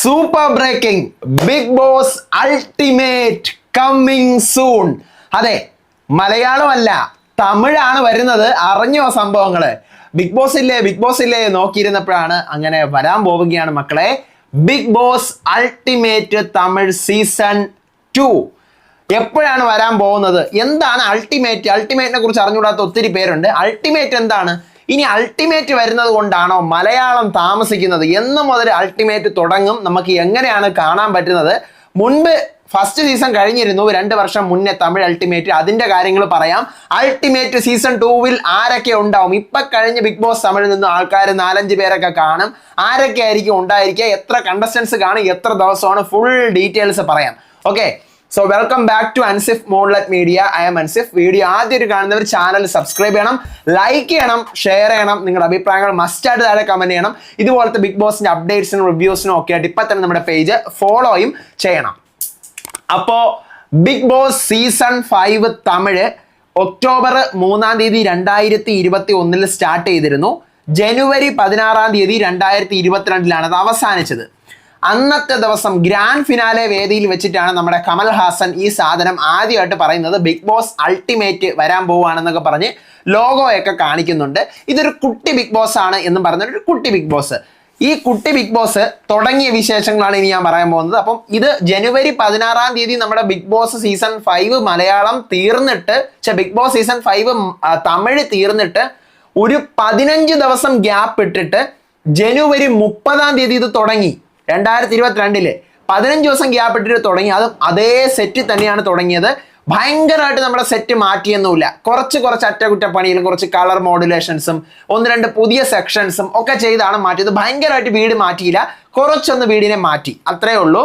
Super breaking Bigg Boss ultimate coming soon അതെ മലയാളമല്ല തമിഴാണ് വരുന്നത്. അറിഞ്ഞോ സംഭവങ്ങൾ ബിഗ് ബോസ് ഇല്ലേ ബിഗ് ബോസ് ഇല്ലേ നോക്കിയിരുന്നപ്പോഴാണ് അങ്ങനെ വരാൻ പോവുകയാണ് മക്കളെ. Bigg Boss ultimate Tamil season two എപ്പോഴാണ് വരാൻ പോകുന്നത്? എന്താണ് അൾട്ടിമേറ്റ് അൾട്ടിമേറ്റിനെ കുറിച്ച് അറിഞ്ഞുകൂടാത്ത ഒത്തിരി പേരുണ്ട്. അൾട്ടിമേറ്റ് എന്താണ്? ഇനി അൾട്ടിമേറ്റ് വരുന്നത് കൊണ്ടാണോ മലയാളം താമസിക്കുന്നത്? എന്ന് മുതൽ അൾട്ടിമേറ്റ് തുടങ്ങും. നമുക്ക് എങ്ങനെയാണ് കാണാൻ പറ്റുന്നത്? മുൻപ് ഫസ്റ്റ് സീസൺ കഴിഞ്ഞിരുന്നു. രണ്ട് വർഷം മുന്നേ തമിഴ് അൾട്ടിമേറ്റ് അതിന്റെ കാര്യങ്ങൾ പറയാം. അൾട്ടിമേറ്റ് സീസൺ ടൂവിൽ ആരൊക്കെ ഉണ്ടാവും? ഇപ്പം കഴിഞ്ഞ ബിഗ് ബോസ് തമിഴിൽ നിന്ന് ആൾക്കാർ നാലഞ്ച് പേരൊക്കെ കാണും. ആരൊക്കെ ആയിരിക്കും ഉണ്ടായിരിക്കുക? എത്ര കണ്ടസ്റ്റൻസ് കാണും? എത്ര ദിവസമാണ്? ഫുൾ ഡീറ്റെയിൽസ് പറയാം. Okay so welcome back to Ansif മോൺലെറ്റ് media I am Ansif video ആദ്യം ഒരു കാണുന്നവർ ചാനൽ സബ്സ്ക്രൈബ് ചെയ്യണം ലൈക്ക് ചെയ്യണം ഷെയർ ചെയ്യണം. നിങ്ങളുടെ അഭിപ്രായങ്ങൾ മസ്റ്റായിട്ട് താഴെ കമന്റ് ചെയ്യണം. ഇതുപോലത്തെ ബിഗ് ബോസിന്റെ അപ്ഡേറ്റ്സിനും റിവ്യൂസിനും ഒക്കെ ആയിട്ട് ഇപ്പം തന്നെ നമ്മുടെ പേജ് ഫോളോയും ചെയ്യണം. അപ്പോ Bigg Boss season five Tamil October മൂന്നാം തീയതി രണ്ടായിരത്തി ഇരുപത്തി ഒന്നിൽ സ്റ്റാർട്ട് ചെയ്തിരുന്നു. ജനുവരി പതിനാറാം തീയതി രണ്ടായിരത്തി ഇരുപത്തിരണ്ടിലാണ് അത് അവസാനിച്ചത്. അന്നത്തെ ദിവസം ഗ്രാൻഡ് ഫിനാലെ വേദിയിൽ വെച്ചിട്ടാണ് നമ്മുടെ കമൽ ഹാസൻ ഈ സാധനം ആദ്യമായിട്ട് പറയുന്നത്. ബിഗ് ബോസ് അൾട്ടിമേറ്റ് വരാൻ പോവുകയാണെന്നൊക്കെ പറഞ്ഞ് ലോഗോയൊക്കെ കാണിക്കുന്നുണ്ട്. ഇതൊരു കുട്ടി ബിഗ് ബോസ് ആണ് എന്ന് പറഞ്ഞൊരു കുട്ടി ബിഗ് ബോസ്. ഈ കുട്ടി ബിഗ് ബോസ് തുടങ്ങിയ വിശേഷങ്ങളാണ് ഇനി ഞാൻ പറയാൻ പോകുന്നത്. അപ്പം ഇത് ജനുവരി പതിനാറാം തീയതി നമ്മുടെ Bigg Boss season five Malayalam തീർന്നിട്ട് പക്ഷെ Bigg Boss season five Tamil തീർന്നിട്ട് ഒരു പതിനഞ്ച് ദിവസം ഗ്യാപ്പ് ഇട്ടിട്ട് ജനുവരി മുപ്പതാം തീയതി ഇത് തുടങ്ങി. രണ്ടായിരത്തി ഇരുപത്തിരണ്ടിൽ പതിനഞ്ച് ദിവസം ഗ്യാപ്പ് ഇട്ടിട്ട് തുടങ്ങി. അത് അതേ സെറ്റ് തന്നെയാണ് തുടങ്ങിയത്. ഭയങ്കരമായിട്ട് നമ്മുടെ സെറ്റ് മാറ്റിയൊന്നുമില്ല. കുറച്ച് കുറച്ച് അറ്റകുറ്റപ്പണിയിലും കുറച്ച് കളർ മോഡുലേഷൻസും ഒന്ന് രണ്ട് പുതിയ സെക്ഷൻസും ഒക്കെ ചെയ്താണ് മാറ്റിയത്. ഭയങ്കരമായിട്ട് വീട് മാറ്റിയില്ല. കുറച്ചൊന്ന് വീടിനെ മാറ്റി. അത്രേ ഉള്ളൂ.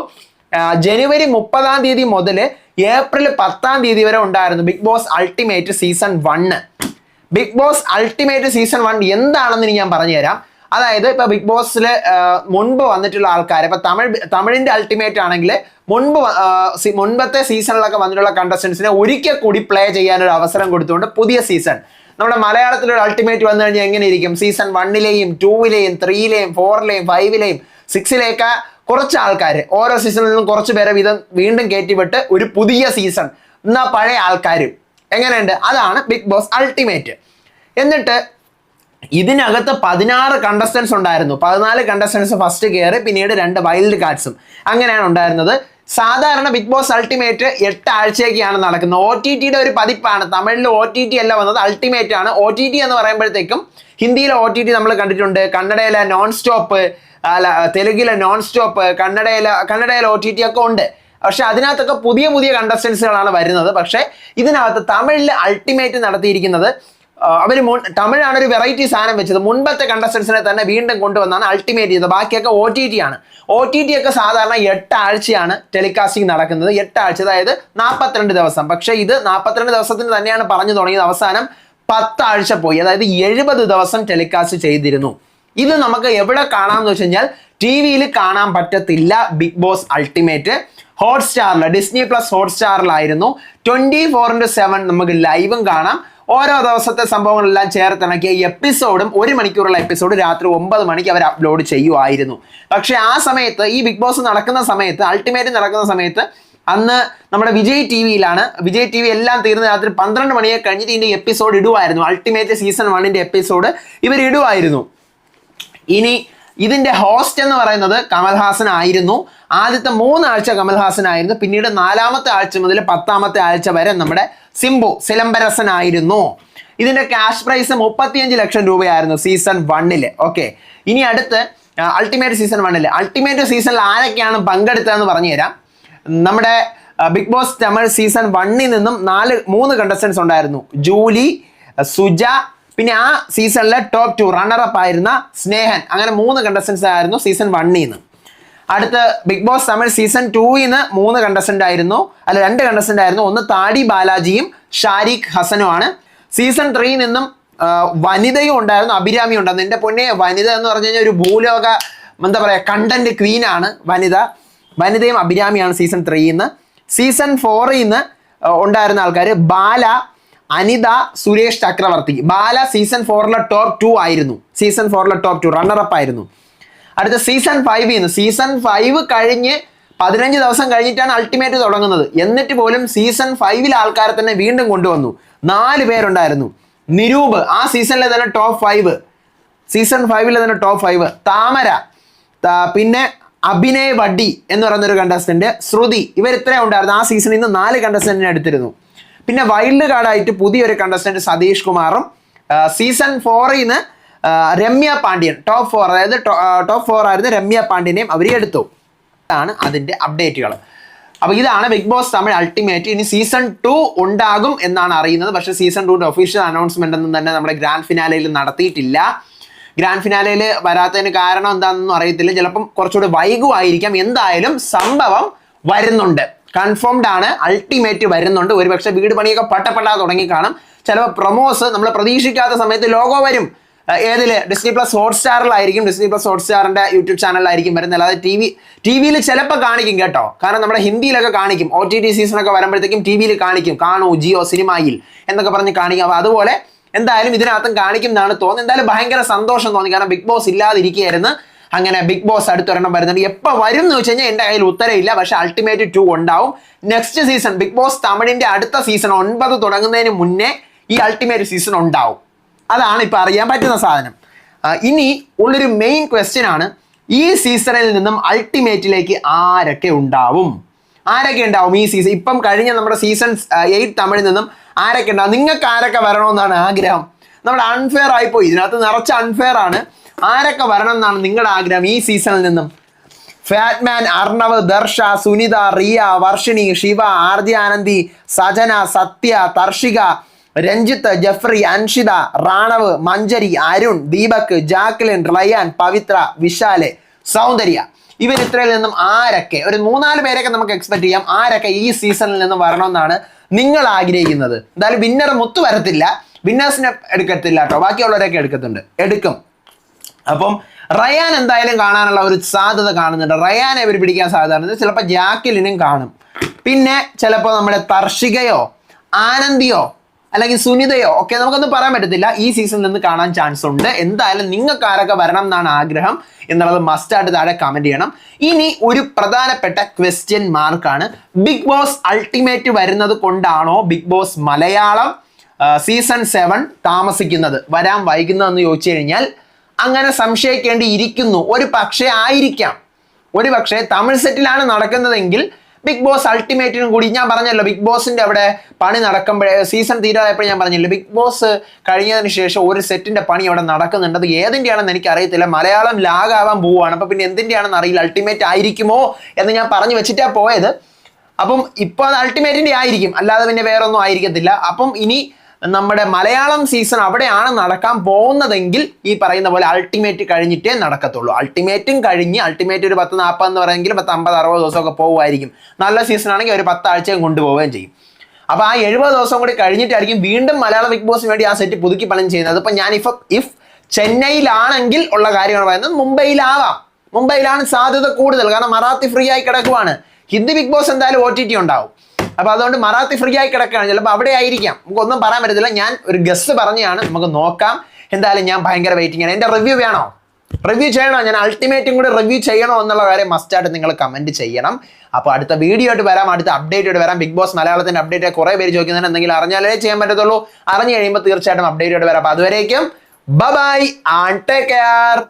ജനുവരി മുപ്പതാം തീയതി മുതൽ ഏപ്രിൽ പത്താം തീയതി വരെ ഉണ്ടായിരുന്നു Bigg Boss ultimate season one Bigg Boss ultimate season one എന്താണെന്ന് ഞാൻ പറഞ്ഞുതരാം. അതായത് ഇപ്പൊ ബിഗ് ബോസിൽ മുൻപ് വന്നിട്ടുള്ള ആൾക്കാർ ഇപ്പൊ തമിഴ് തമിഴിന്റെ അൾട്ടിമേറ്റ് ആണെങ്കിൽ മുൻപ് മുൻപത്തെ സീസണിലൊക്കെ വന്നിട്ടുള്ള കണ്ടസ്റ്റൻസിനെ ഒരിക്കൽ കൂടി പ്ലേ ചെയ്യാനൊരു അവസരം കൊടുത്തുകൊണ്ട് പുതിയ സീസൺ. നമ്മുടെ മലയാളത്തിലൊരു അൾട്ടിമേറ്റ് വന്നു കഴിഞ്ഞാൽ എങ്ങനെ ഇരിക്കും സീസൺ വണ്ണിലെയും ടൂവിലെയും ത്രീയിലെയും ഫോറിലെയും ഫൈവിലെയും സിക്സിലെയൊക്കെ കുറച്ച് ആൾക്കാർ ഓരോ സീസണിൽ നിന്നും കുറച്ച് പേരെ വീതം വീണ്ടും കയറ്റിവിട്ട് ഒരു പുതിയ സീസൺ എന്നാ പഴയ ആൾക്കാരും. എങ്ങനെയുണ്ട്? അതാണ് ബിഗ് ബോസ് അൾട്ടിമേറ്റ് എന്നിട്ട് ഇതിനകത്ത് പതിനാറ് കണ്ടസ്റ്റൻസ് ഉണ്ടായിരുന്നു. പതിനാല് കണ്ടസ്റ്റൻസ് ഫസ്റ്റ് കയറി പിന്നീട് രണ്ട് വൈൽഡ് കാർഡ്സും അങ്ങനെയാണ് ഉണ്ടായിരുന്നത്. സാധാരണ ബിഗ് ബോസ് അൾട്ടിമേറ്റ് എട്ട് ആഴ്ചയൊക്കെയാണ് നടക്കുന്നത്. ഒ ടി ടിയുടെ ഒരു പതിപ്പാണ്. തമിഴിൽ ഒ ടി ടി അല്ല വന്നത്. അൾട്ടിമേറ്റ് ആണ്. ഒ ടി ടി എന്ന് പറയുമ്പോഴത്തേക്കും ഹിന്ദിയിലെ ഒ ടി ടി നമ്മൾ കണ്ടിട്ടുണ്ട്. കന്നഡയിലെ നോൺ സ്റ്റോപ്പ് അല്ല തെലുങ്കിലെ നോൺ സ്റ്റോപ്പ് കന്നഡയിലെ കന്നഡയിലെ ഒ ടി ടി ഒക്കെ ഉണ്ട്. പക്ഷെ അതിനകത്തൊക്കെ പുതിയ പുതിയ കണ്ടസ്റ്റൻസുകളാണ് വരുന്നത്. പക്ഷേ ഇതിനകത്ത് തമിഴിൽ അൾട്ടിമേറ്റ് നടത്തിയിരിക്കുന്നത് അവർ തമിഴാണ് ഒരു വെറൈറ്റി സാധനം വെച്ചത്. മുൻപത്തെ കണ്ടസ്റ്റൻസിനെ തന്നെ വീണ്ടും കൊണ്ടുവന്നാണ് അൾട്ടിമേറ്റ് ചെയ്തത്. ബാക്കിയൊക്കെ ഒ ടി ടി ആണ്. ഒ ടി ടി ഒക്കെ സാധാരണ എട്ടാഴ്ചയാണ് ടെലികാസ്റ്റിംഗ് നടക്കുന്നത്. എട്ടാഴ്ച അതായത് നാൽപ്പത്തിരണ്ട് ദിവസം. പക്ഷേ ഇത് നാൽപ്പത്തിരണ്ട് ദിവസത്തിന് തന്നെയാണ് പറഞ്ഞു തുടങ്ങിയത്. അവസാനം പത്താഴ്ച പോയി. അതായത് എഴുപത് ദിവസം ടെലികാസ്റ്റ് ചെയ്തിരുന്നു. ഇത് നമുക്ക് എവിടെ കാണാമെന്ന് വെച്ച് കഴിഞ്ഞാൽ ടി വിയിൽ കാണാൻ പറ്റത്തില്ല ബിഗ് ബോസ് അൾട്ടിമേറ്റ് ഹോട്ട്സ്റ്റാറിൽ ഡിസ്നി പ്ലസ് ഹോട്ട്സ്റ്റാറിലായിരുന്നു ട്വന്റി ഫോർ ഇന്റു സെവൻ നമുക്ക് ലൈവും കാണാം. ഓരോ ദിവസത്തെ സംഭവങ്ങളെല്ലാം ചേർത്തിണക്കിയ എപ്പിസോഡും ഒരു മണിക്കൂറുള്ള എപ്പിസോഡ് രാത്രി ഒമ്പത് മണിക്ക് അവർ അപ്ലോഡ് ചെയ്യുമായിരുന്നു പക്ഷേ ആ സമയത്ത് ഈ ബിഗ് ബോസ് നടക്കുന്ന സമയത്ത് അൾട്ടിമേറ്റ് നടക്കുന്ന സമയത്ത് അന്ന് നമ്മുടെ വിജയ് ടി വിയിലാണ് വിജയ് ടി വി എല്ലാം തീർന്ന് രാത്രി പന്ത്രണ്ട് മണിയെ കഴിഞ്ഞിട്ട് ഇതിന്റെ എപ്പിസോഡ് ഇടുമായിരുന്നു അൾട്ടിമേറ്റ് സീസൺ വണ്ണിന്റെ എപ്പിസോഡ് ഇവർ ഇടുമായിരുന്നു ഇനി ഇതിന്റെ ഹോസ്റ്റ് എന്ന് പറയുന്നത് കമൽഹാസൻ ആയിരുന്നു. ആദ്യത്തെ മൂന്നാഴ്ച കമൽഹാസൻ ആയിരുന്നു. പിന്നീട് നാലാമത്തെ ആഴ്ച മുതൽ പത്താമത്തെ ആഴ്ച വരെ നമ്മുടെ സിംബു സിലംബരസൻ ആയിരുന്നു ഇതിന്റെ ക്യാഷ് പ്രൈസ് മുപ്പത്തിയഞ്ച് ലക്ഷം രൂപയായിരുന്നു സീസൺ വണ്ണിൽ ഓക്കെ ഇനി അടുത്ത് അൾട്ടിമേറ്റ് സീസൺ വണ്ണിൽ അൾട്ടിമേറ്റ് സീസണിൽ ആരൊക്കെയാണ് പങ്കെടുത്തതെന്ന് പറഞ്ഞുതരാം നമ്മുടെ ബിഗ് ബോസ് തമിഴ് സീസൺ വണ്ണിൽ നിന്നും നാല് മൂന്ന് കണ്ടസ്റ്റൻസ് ഉണ്ടായിരുന്നു. ജൂലി സുജ പിന്നെ ആ സീസണിലെ ടോപ്പ് ടു റണ്ണറപ്പ് ആയിരുന്ന സ്നേഹൻ. അങ്ങനെ മൂന്ന് കണ്ടസ്റ്റൻസ് ആയിരുന്നു സീസൺ വണ്ണിൽ നിന്ന്. അടുത്ത ബിഗ് ബോസ് തമിഴ് സീസൺ ടൂയിൽ നിന്ന് മൂന്ന് കണ്ടസ്റ്റന്റ് ആയിരുന്നു. അല്ല രണ്ട് കണ്ടസ്റ്റന്റ് ആയിരുന്നു. ഒന്ന് താടി ബാലാജിയും ഷാരിഖ് ഹസനുമാണ്. സീസൺ ത്രീയിൽ നിന്നും വനിതയും ഉണ്ടായിരുന്നു. അഭിരാമിയും ഉണ്ടായിരുന്നു. എന്റെ പൊന്നെ വനിത എന്ന് പറഞ്ഞു കഴിഞ്ഞാൽ ഒരു ഭൂലോക എന്താ പറയുക കണ്ടന്റ് ആണ് വനിത. വനിതയും അഭിരാമിയാണ് സീസൺ ത്രീയിൽ നിന്ന്. സീസൺ ഫോറിൽ നിന്ന് ഉണ്ടായിരുന്ന ആൾക്കാർ ബാല അനിത സുരേഷ് ചക്രവർത്തി. ബാല സീസൺ ഫോറിലെ ടോപ്പ് ടു ആയിരുന്നു. സീസൺ ഫോറിലെ ടോപ്പ് ടു റണ്ണറപ്പ് ആയിരുന്നു. അടുത്ത സീസൺ ഫൈവ് ചെയ്യുന്നു സീസൺ ഫൈവ് കഴിഞ്ഞ് പതിനഞ്ച് ദിവസം കഴിഞ്ഞിട്ടാണ് അൾട്ടിമേറ്റ് തുടങ്ങുന്നത്. എന്നിട്ട് പോലും സീസൺ ഫൈവിൽ ആൾക്കാരെ തന്നെ വീണ്ടും കൊണ്ടുവന്നു. നാല് പേരുണ്ടായിരുന്നു. നിരൂപ് ആ സീസണിലെ തന്നെ ടോപ്പ് ഫൈവ് സീസൺ ഫൈവിലെ തന്നെ ടോപ്പ് ഫൈവ് താമര പിന്നെ അഭിനയ് വഡ്ഡി എന്ന് പറയുന്ന ഒരു കണ്ടസ്റ്റന്റ് ശ്രുതി ഇവർ ഇത്രയും ഉണ്ടായിരുന്നു. ആ സീസണിൽ നിന്ന് നാല് കണ്ടസ്റ്റന്റിനെ എടുത്തിരുന്നു. പിന്നെ വൈൽഡ് കാർഡായിട്ട് പുതിയൊരു കണ്ടസ്റ്റന്റ് സതീഷ് കുമാറും സീസൺ ഫോറിൽ നിന്ന് രമ്യ പാണ്ഡ്യൻ. ടോപ്പ് ഫോർ അതായത് ടോപ്പ് ഫോർ ആയിരുന്ന രമ്യ പാണ്ഡ്യനെയും അവർ എടുത്തു. ആണ് അതിന്റെ അപ്ഡേറ്റുകൾ അപ്പൊ ഇതാണ് ബിഗ് ബോസ് തമിഴ് അൾട്ടിമേറ്റ് ഇനി സീസൺ ടു ഉണ്ടാകും എന്നാണ് അറിയുന്നത്. പക്ഷേ സീസൺ ടുന്റെ ഒഫീഷ്യൽ അനൗൺസ്മെന്റ് ഒന്നും തന്നെ നമ്മുടെ ഗ്രാൻഡ് ഫിനാലയിൽ നടത്തിയിട്ടില്ല. ഗ്രാൻഡ് ഫിനാലയിൽ വരാത്തതിന് കാരണം എന്താണെന്നൊന്നും അറിയത്തില്ല. ചിലപ്പം കുറച്ചുകൂടി വൈകുമായിരിക്കാം എന്തായാലും സംഭവം വരുന്നുണ്ട്. കൺഫേംഡ് ആണ്. അൾട്ടിമേറ്റ് വരുന്നുണ്ട്. ഒരുപക്ഷെ വീട് പണിയൊക്കെ പട്ടപ്പെട്ടാ തുടങ്ങി കാണും ചിലപ്പോൾ പ്രൊമോസ് നമ്മൾ പ്രതീക്ഷിക്കാത്ത സമയത്ത് ലോഗോ വരും. ഏതിൽ? ഡിസ്നി പ്ലസ് ഹോട്ട്സ്റ്റാറിലായിരിക്കും ഡിസ്നി പ്ലസ് ഹോട്ട്സ്റ്റാറിന്റെ യൂട്യൂബ് ചാനലിലായിരിക്കും വരുന്നത്. അല്ലാതെ ടി വി ടി വിയിൽ ചിലപ്പോൾ കാണിക്കും കേട്ടോ. കാരണം നമ്മുടെ ഹിന്ദിയിലൊക്കെ കാണിക്കും. ഒ ടി ടി സീസണൊക്കെ വരുമ്പോഴത്തേക്കും ടി വിയിൽ കാണിക്കും. കാണൂ ജിയോ സിനിമയിൽ എന്നൊക്കെ പറഞ്ഞ് കാണിക്കും. അപ്പോൾ അതുപോലെ എന്തായാലും ഇതിനകത്തും കാണിക്കും എന്നാണ് തോന്നുന്നത്. എന്തായാലും ഭയങ്കര സന്തോഷം തോന്നി. കാരണം ബിഗ് ബോസ് ഇല്ലാതിരിക്കുകയായിരുന്നു. അങ്ങനെ ബിഗ് ബോസ് അടുത്തൊരെണ്ണം വരുന്നുണ്ട്. എപ്പോൾ വരും എന്ന് വെച്ച് കഴിഞ്ഞാൽ എന്റെ കയ്യിൽ ഉത്തരവില്ല. പക്ഷേ അൾട്ടിമേറ്റ് ടു ഉണ്ടാവും. നെക്സ്റ്റ് സീസൺ ബിഗ് ബോസ് തമിഴിന്റെ അടുത്ത സീസൺ ഒൻപത് തുടങ്ങുന്നതിന് മുന്നേ ഈ അൾട്ടിമേറ്റ് സീസൺ ഉണ്ടാവും. അതാണ് ഇപ്പൊ അറിയാൻ പറ്റുന്ന സാധനം. ഇനി ഉള്ളൊരു മെയിൻ ക്വസ്റ്റ്യൻ ആണ് ഈ സീസണിൽ നിന്നും അൾട്ടിമേറ്റിലേക്ക് ആരൊക്കെ ഉണ്ടാവും? ആരൊക്കെ ഉണ്ടാവും ഈ സീസൺ ഇപ്പം കഴിഞ്ഞ നമ്മുടെ സീസൺ എയ്റ്റ് തമിഴിൽ നിന്നും ആരൊക്കെ ഉണ്ടാവും? നിങ്ങൾക്ക് ആരൊക്കെ വരണമെന്നാണ് ആഗ്രഹം? നമ്മുടെ അൺഫെയർ ആയിപ്പോയി ഇതിനകത്ത് നിറച്ച അൺഫെയർ ആണ്. ആരൊക്കെ വരണം എന്നാണ് നിങ്ങളുടെ ആഗ്രഹം ഈ സീസണിൽ നിന്നും? ഫാറ്റ്മാൻ അർണവ് ദർശ സുനിത റിയ വർഷിണി ശിവ ആർദ്യാനന്ദി സജന സത്യ തർഷിക രഞ്ജിത്ത് ജഫ്രി അൻഷിത റാണവ് മഞ്ജരി അരുൺ ദീപക് ജാക്ലിൻ റയാൻ പവിത്ര വിശാൽ സൗന്ദര്യ. ഇവർ ഇത്രയിൽ നിന്നും ആരൊക്കെ ഒരു മൂന്നാൽ പേരൊക്കെ നമുക്ക് എക്സ്പെക്ട് ചെയ്യാം ആരൊക്കെ ഈ സീസണിൽ നിന്നും വരണമെന്നാണ് നിങ്ങൾ ആഗ്രഹിക്കുന്നത്. എന്തായാലും വിന്നർ മുത്തു വരത്തില്ല. വിന്നേഴ്സിനെ എടുക്കത്തില്ല കേട്ടോ. ബാക്കിയുള്ളവരൊക്കെ എടുക്കത്തുണ്ട്. എടുക്കും. അപ്പം റയാൻ എന്തായാലും കാണാനുള്ള ഒരു സാധ്യത കാണുന്നുണ്ട്. റയാനെ ഇവർ പിടിക്കാൻ സാധ്യത ചിലപ്പോൾ ജാക്കിലിനും കാണും. പിന്നെ ചിലപ്പോൾ നമ്മുടെ തർഷികയോ ആനന്ദിയോ അല്ലെങ്കിൽ സുനിതയോ? ഒക്കെ നമുക്കൊന്നും പറയാൻ പറ്റത്തില്ല. ഈ സീസൺ നിന്ന് കാണാൻ ചാൻസ് ഉണ്ട്. എന്തായാലും നിങ്ങൾക്ക് ആരൊക്കെ വരണം എന്നാണ് ആഗ്രഹം എന്നുള്ളത് മസ്റ്റായിട്ട് താഴെ കമന്റ് ചെയ്യണം. ഇനി ഒരു പ്രധാനപ്പെട്ട ക്വസ്റ്റ്യൻ മാർക്കാണ് ബിഗ് ബോസ് അൾട്ടിമേറ്റ് വരുന്നത് കൊണ്ടാണോ Bigg Boss Malayalam season seven താമസിക്കുന്നത്? വരാൻ വൈകുന്നതെന്ന് ചോദിച്ചു കഴിഞ്ഞാൽ അങ്ങനെ സംശയിക്കേണ്ടി ഇരിക്കുന്നു ഒരു പക്ഷേ ആയിരിക്കാം. ഒരു പക്ഷേ തമിഴ് സെറ്റിലാണ് നടക്കുന്നതെങ്കിൽ ബിഗ് ബോസ് അൾട്ടിമേറ്റിനും കൂടി ഞാൻ പറഞ്ഞല്ലോ ബിഗ് ബോസിന്റെ അവിടെ പണി നടക്കുമ്പോഴേ സീസൺ തീരാതായപ്പോൾ ഞാൻ പറഞ്ഞില്ല ബിഗ് ബോസ് കഴിഞ്ഞതിന് ശേഷം ഒരു സെറ്റിന്റെ പണി അവിടെ നടക്കുന്നുണ്ട്. അത് ഏതിന്റെയാണെന്ന് എനിക്ക് അറിയത്തില്ല മലയാളം ലാഗാവാൻ പോവുകയാണ്. അപ്പൊ പിന്നെ എന്തിന്റെയാണെന്ന് അറിയില്ല. അൾട്ടിമേറ്റ് ആയിരിക്കുമോ എന്ന് ഞാൻ പറഞ്ഞു വെച്ചിട്ടാ പോയത്. അപ്പം ഇപ്പൊ അത് അൾട്ടിമേറ്റിന്റെ ആയിരിക്കും. അല്ലാതെ പിന്നെ വേറൊന്നും ആയിരിക്കത്തില്ല. അപ്പം ഇനി നമ്മുടെ മലയാളം സീസൺ അവിടെയാണ് നടക്കാൻ പോകുന്നതെങ്കിൽ ഈ പറയുന്ന പോലെ അൾട്ടിമേറ്റ് കഴിഞ്ഞിട്ടേ നടക്കത്തുള്ളൂ. അൾട്ടിമേറ്റും കഴിഞ്ഞ് അൾട്ടിമേറ്റ് ഒരു പത്ത് നാൽപ്പത് എന്ന് പറയുമെങ്കിൽ പത്ത് അമ്പത് അറുപത് ദിവസമൊക്കെ പോകുമായിരിക്കും. നല്ല സീസൺ ആണെങ്കിൽ ഒരു പത്താഴ്ചയും കൊണ്ടുപോവുകയും ചെയ്യും. അപ്പോൾ ആ എഴുപത് ദിവസം കൂടി കഴിഞ്ഞിട്ടായിരിക്കും വീണ്ടും മലയാളം ബിഗ് ബോസിന് വേണ്ടി ആ സെറ്റ് പുതുക്കി പണം ചെയ്യുന്നത്. ഇപ്പൊ ഞാൻ ഇഫ് ഇഫ് ചെന്നൈയിലാണെങ്കിൽ ഉള്ള കാര്യമാണ് പറയുന്നത് മുംബൈയിലാവാം. മുംബൈയിലാണ് സാധ്യത കൂടുതൽ. കാരണം മറാത്തി ഫ്രീ ആയി കിടക്കുവാണ്. ഹിന്ദി ബിഗ് ബോസ് എന്തായാലും ഒ ടി ടി ഉണ്ടാവും. അപ്പൊ അതുകൊണ്ട് മറാത്തി ഫ്രീ ആയി കിടക്കുകയാണ്. ചിലപ്പോൾ അവിടെ ആയിരിക്കാം. നമുക്ക് ഒന്നും പറയാൻ പറ്റത്തില്ല. ഞാൻ ഒരു ഗസ് പറഞ്ഞാണ് നമുക്ക് നോക്കാം. എന്തായാലും ഞാൻ ഭയങ്കര വെയിറ്റിംഗ് ആണ്. എന്റെ റിവ്യൂ വേണോ? റിവ്യൂ ചെയ്യണോ? ഞാൻ അൾട്ടിമേറ്റും കൂടി റിവ്യൂ ചെയ്യണോ എന്നുള്ള കാര്യം മസ്റ്റായിട്ട് നിങ്ങൾ കമന്റ് ചെയ്യണം. അപ്പോൾ അടുത്ത വീഡിയോ ആയിട്ട് വരാം. അടുത്ത അപ്ഡേറ്റ് ആയിട്ട് വരാം. ബിഗ് ബോസ് മലയാളത്തിന്റെ അപ്ഡേറ്റ് കുറെ പേര് ചോദിക്കുന്നതിന് എന്തെങ്കിലും അറിഞ്ഞാലേ ചെയ്യാൻ പറ്റത്തുള്ളൂ. അറിഞ്ഞു കഴിയുമ്പോൾ തീർച്ചയായിട്ടും അപ്ഡേറ്റ് ആയിട്ട് വരാം. അപ്പോൾ അതുവരേക്കും ബൈ ആൻഡ് ടേക്ക് കെയർ